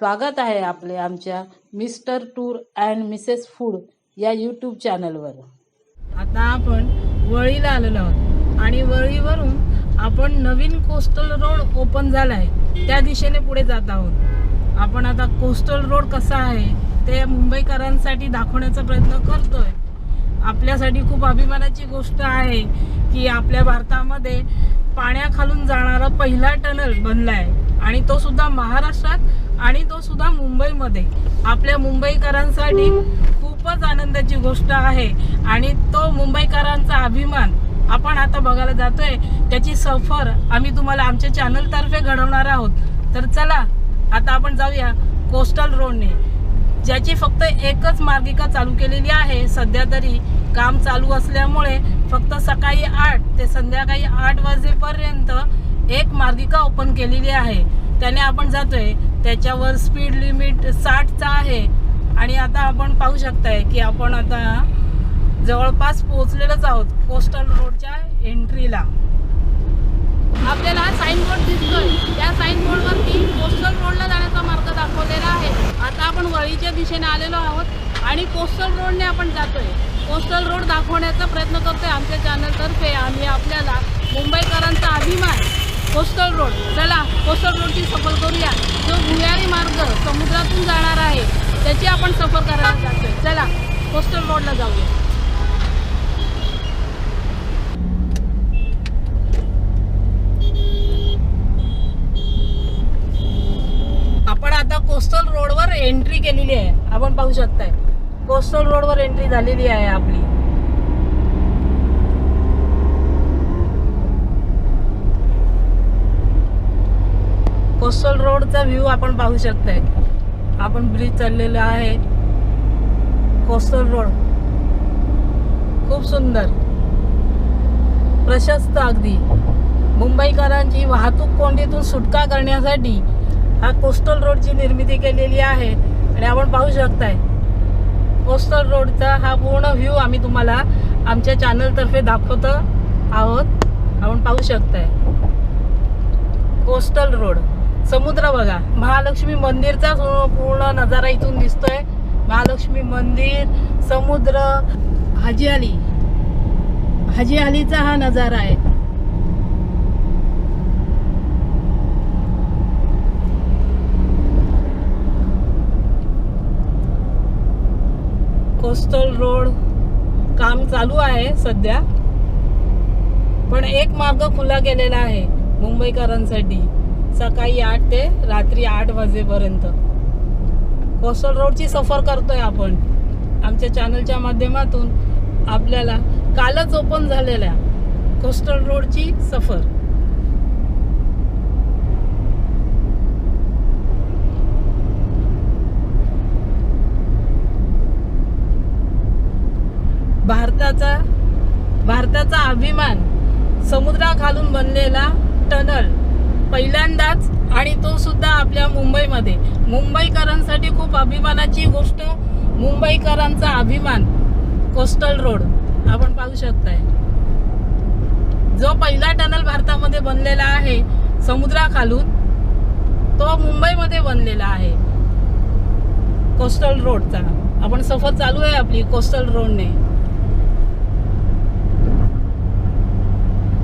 स्वागत आहे आपले आमच्या mister tour and Mrs food या यूट्यूब चॅनलवर. आता आपण वळीला आलेलो आहोत. आणि वळीवरून आपण नवीन कोस्टल रोड ओपन झाला आहे त्या दिशेने पुढे जात आहोत. आपण आता कोस्टल रोड कसा आहे ते मुंबईकरांसाठी दाखवण्याचा प्रयत्न करतोय. आपल्यासाठी खूप अभिमानाची गोष्ट आहे की आपल्या भारतामध्ये पाण्याखालून जाणारा पहिला टनल बनला आहे आणि तो सुद्धा महाराष्ट्रात आणि तो सुद्धा मुंबईमध्ये. आपल्या मुंबईकरांसाठी खूपच आनंदाची गोष्ट आहे. आणि तो मुंबईकरांचा अभिमान आपण आता बघायला जातोय. त्याची सफर आम्ही तुम्हाला आमच्या चॅनलतर्फे घडवणार आहोत. तर चला आता आपण जाऊया कोस्टल रोडने. ज्याची फक्त एकच मार्गिका चालू केलेली आहे. सध्या तरी काम चालू असल्यामुळे फक्त सकाळी आठ ते संध्याकाळी आठ वाजेपर्यंत एक मार्गिका ओपन केलेली आहे. त्याने आपण जातोय त्याच्यावर स्पीड लिमिट साठचा आहे. आणि आता आपण पाहू शकताय की आपण आता जवळपास पोहोचलेलोच आहोत कोस्टल रोडच्या एंट्रीला आपल्याला साईन बोर्ड दिसतोय. त्या साईनबोर्डवरती कोस्टल रोडला जाण्याचा मार्ग दाखवलेला आहे. आता आपण वळीच्या दिशेने आलेलो आहोत आणि कोस्टल रोडने आपण जातोय. कोस्टल रोड दाखवण्याचा प्रयत्न करतोय आमच्या चॅनलतर्फे आम्ही आपल्याला मुंबईकरांचा अभिमान कोस्टल रोड. चला कोस्टल रोडची सफर करूया. जो भुयारी मार्ग समुद्रातून जाणार आहे त्याची आपण सफर करायला जातोय. चला कोस्टल रोडला जाऊया. आपण आता कोस्टल रोडवर एंट्री केलेली आहे. आपण पाहू शकताय. कोस्टल रोडवर एंट्री झालेली आहे आपली. कोस्टल रोडचा व्ह्यू आपण पाहू शकताय. आपण ब्रिज चाललेला आहे. कोस्टल रोड खूप सुंदर. प्रशस्त अगदी. मुंबईकरांची वाहतूक कोंडीतून सुटका करण्यासाठी हा कोस्टल रोडची निर्मिती केलेली आहे आणि आपण पाहू शकताय. कोस्टल रोडचा हा पूर्ण व्ह्यू आम्ही तुम्हाला आमच्या चॅनलतर्फे दाखवतो आहोत. आपण पाहू शकताय. कोस्टल रोड समुद्र बघा. महालक्ष्मी मंदिरचा पूर्ण नजारा इथून दिसतोय. महालक्ष्मी मंदिर समुद्र हाजी अली. हाजी अलीचा हा नजारा आहे. कोस्टल रोड काम चालू आहे सध्या. पण एक मार्ग खुला गेलेला आहे मुंबईकरांसाठी. सकाळी आठ ते रात्री आठ वाजेपर्यंत. कोस्टल रोडची सफर करतोय आपण. आमच्या चॅनलच्या माध्यमातून आपल्याला कालच ओपन झालेल्या कोस्टल रोडची सफर. भारताचा भारताचा अभिमान समुद्राखालून बनलेला टनल. पहिल्यांदाच आणि तो सुद्धा आपल्या मुंबईमध्ये. मुंबईकरांसाठी खूप अभिमानाची गोष्ट मुंबईकरांचा अभिमान कोस्टल रोड आपण पाहू शकताय. जो पहिला टनल भारतामध्ये बनलेला आहे समुद्राखालून तो मुंबईमध्ये बनलेला आहे. कोस्टल रोडचा. आपण सफर चालू आहे आपली कोस्टल रोडने.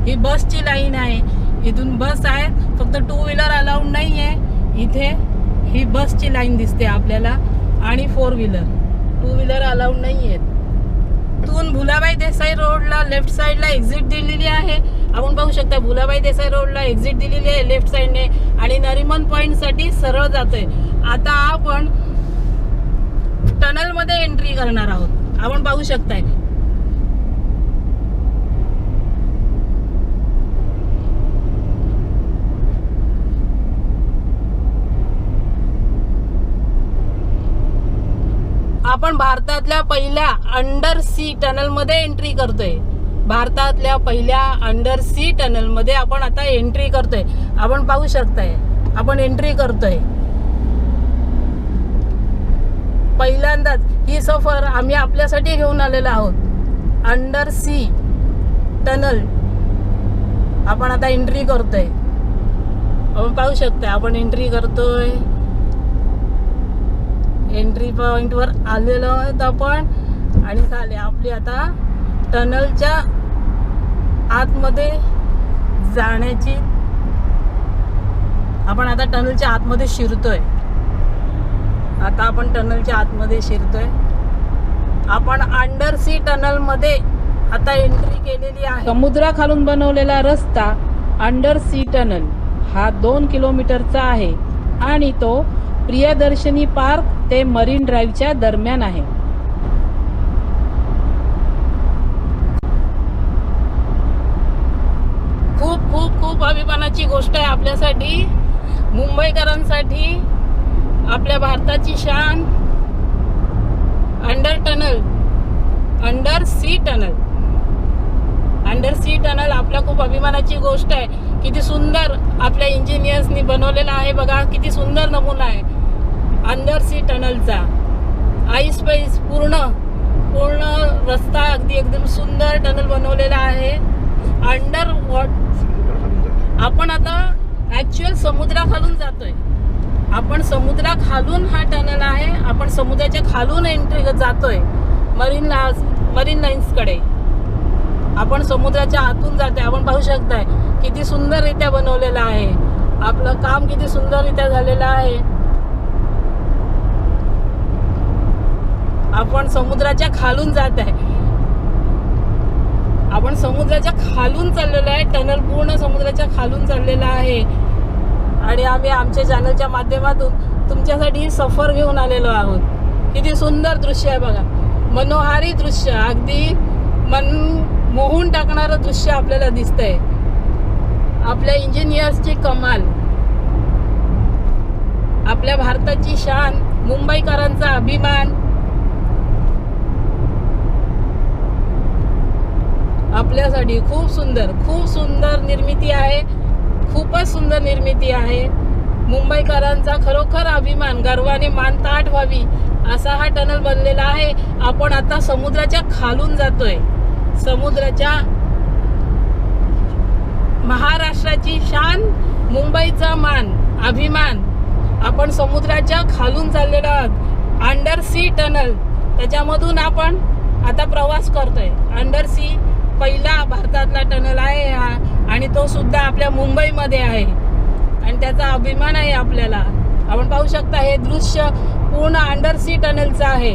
ही बसची लाईन आहे. इथून बस आहे. फक्त टू व्हीलर अलाउड नाही आहे इथे ही बसची लाईन दिसते आपल्याला आणि four wheeler two wheeler allowed नाही आहेत इथून भुलाबाई देसाई रोडला लेफ्ट साईडला एक्झिट दिलेली आहे. आपण पाहू शकता भुलाबाई देसाई रोडला एक्झिट दिलेली आहे लेफ्ट साईडने आणि नरिमन पॉईंटसाठी सरळ जातोय. आता आपण टनलमध्ये एंट्री करणार आहोत. आपण पाहू शकताय. आपण भारतातल्या पहिल्या अंडर सी टनलमध्ये एंट्री करतोय. भारतातल्या पहिल्या अंडर सी टनलमध्ये आपण आता एंट्री करतोय. आपण पाहू शकताय आपण एंट्री करतोय. पहिल्यांदाच ही सफर आम्ही आपल्यासाठी घेऊन आलेलो आहोत. अंडर सी टनल आपण आता एंट्री करतोय. आपण पाहू शकता आपण एंट्री करतोय. एंट्री पॉईंटवर आलेलो आहोत आपण. आणि झाले आपली आता टनलच्या आतमध्ये जाण्याची. आपण आता टनलच्या आतमध्ये शिरतोय. आता आपण टनलच्या आतमध्ये शिरतोय. आपण अंडर सी टनलमध्ये आता एंट्री केलेली आहे. समुद्राखालून बनवलेला रस्ता अंडर सी टनल हा दोन किलोमीटरचा आहे. आणि तो प्रियदर्शनी पार्क ते मरीन ड्राईव्हच्या दरम्यान आहे. खूप खूप खूप अभिमानाची गोष्ट आहे आपल्यासाठी. मुंबईकरांसाठी आपल्या भारताची शान. Under tunnel under sea tunnel. Under sea tunnel आपल्या खूप अभिमानाची गोष्ट आहे. किती सुंदर आपल्या इंजिनियर्सनी बनवलेला आहे बघा. किती सुंदर नमुना आहे. Under C टनलचा. आईस पैस पूर्ण पूर्ण रस्ता अगदी एकदम सुंदर टनल बनवलेला आहे. अंडर वॉट आपण आता ॲक्च्युअल समुद्राखालून जातोय. आपण समुद्राखालून हा टनल आहे आपण समुद्राच्या खालून एंट्री जातोय. मरीन ला मरीन लाईन्सकडे आपण समुद्राच्या आतून जातोय. आपण पाहू शकताय किती सुंदररित्या बनवलेलं आहे. आपलं काम किती सुंदररित्या झालेलं आहे. आपण समुद्राच्या खालून जात आहे. आपण समुद्राच्या खालून चाललेलो आहे. टनल पूर्ण समुद्राच्या खालून चाललेला आहे. आणि आम्ही आमच्या चॅनलच्या माध्यमातून तुमच्यासाठी ही सफर घेऊन आलेलो आहोत. किती सुंदर दृश्य आहे बघा. मनोहारी दृश्य. अगदी मन मोहून टाकणारं दृश्य आपल्याला दिसतंय. आपल्या इंजिनियर्सची कमाल. आपल्या भारताची शान. मुंबईकरांचा अभिमान. आपल्यासाठी खूप सुंदर खूप सुंदर निर्मिती आहे. खूपच सुंदर निर्मिती आहे. मुंबईकरांचा खरोखर अभिमान गर्वाने मान ताट व्हावी असा हा टनल बनलेला आहे. आपण आता समुद्राच्या खालून जातोय. समुद्राच्या महाराष्ट्राची शान मुंबईचा मान अभिमान. आपण समुद्राच्या खालून चाललेलो आहोत. Under sea tunnel. त्याच्यामधून आपण आता प्रवास करतोय. अंडर सी पहिला भारतातला टनल आहे हा. आणि तो सुद्धा आपल्या मुंबईमध्ये आहे. आणि त्याचा अभिमान आहे आपल्याला. आपण पाहू शकता हे दृश्य पूर्ण अंडर सी टनलचं आहे.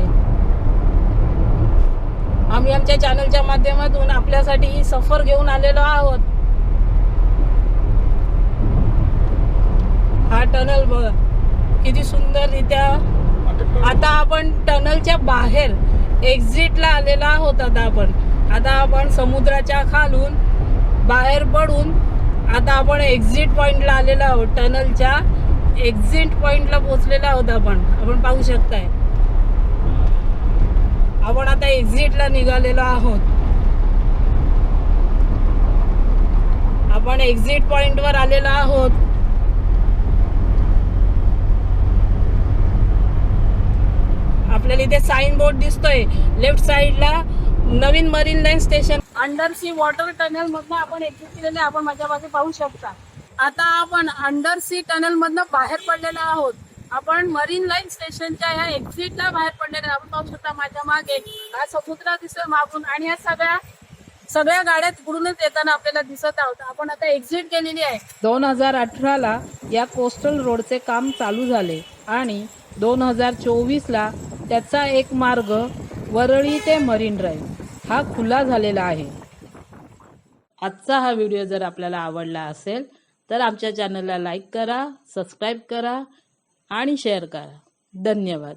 आम्ही आमच्या चॅनलच्या माध्यमातून आपल्यासाठी ही सफर घेऊन आलेलो आहोत. हा टनल बघ किती सुंदररित्या आता आपण टनलच्या बाहेर एक्झिटला आलेला आहोत आता आपण. आता आपण समुद्राच्या खालून बाहेर पडून आता आपण एक्झिट पॉईंटला आलेलो आहोत. टनलच्या एक्झिट पॉईंटला पोहोचलेलो आहोत आपण. आपण पाहू शकताय. आपण आता एक्झिटला निघालेलो आहोत. आपण एक्झिट पॉईंटवर आलेलो आहोत. आपल्याला इथे साईन बोर्ड दिसतोय लेफ्ट साईडला नवीन Marine Line station under sea water tunnel मधनं आपण एक्झिट केलेले आपण माझ्या मागे पाहू शकता. आता आपण अंडर सी टनल मधनं बाहेर पडलेलो आहोत. आपण मरीन लाईन स्टेशनच्या ह्या एक्झिटला बाहेर पडलेले. आपण पाहू शकता माझ्या मागे हा समुद्र दिसतोय मागून आणि ह्या सगळ्या सगळ्या गाड्या तिकडूनच येताना आपल्याला दिसत आहोत. आपण आता एक्झिट केलेली आहे. दोन हजार अठराला या कोस्टल रोडचे काम चालू झाले आणि दोन हजार चोवीसला त्याचा एक मार्ग वरळी ते मरीन ड्राईव्ह हा खुला झालेला आहे. आजचा हा व्हिडिओ जर आपल्याला आवडला असेल तर आमच्या चॅनलला लाईक करा सबस्क्राईब करा आणि शेअर करा. धन्यवाद.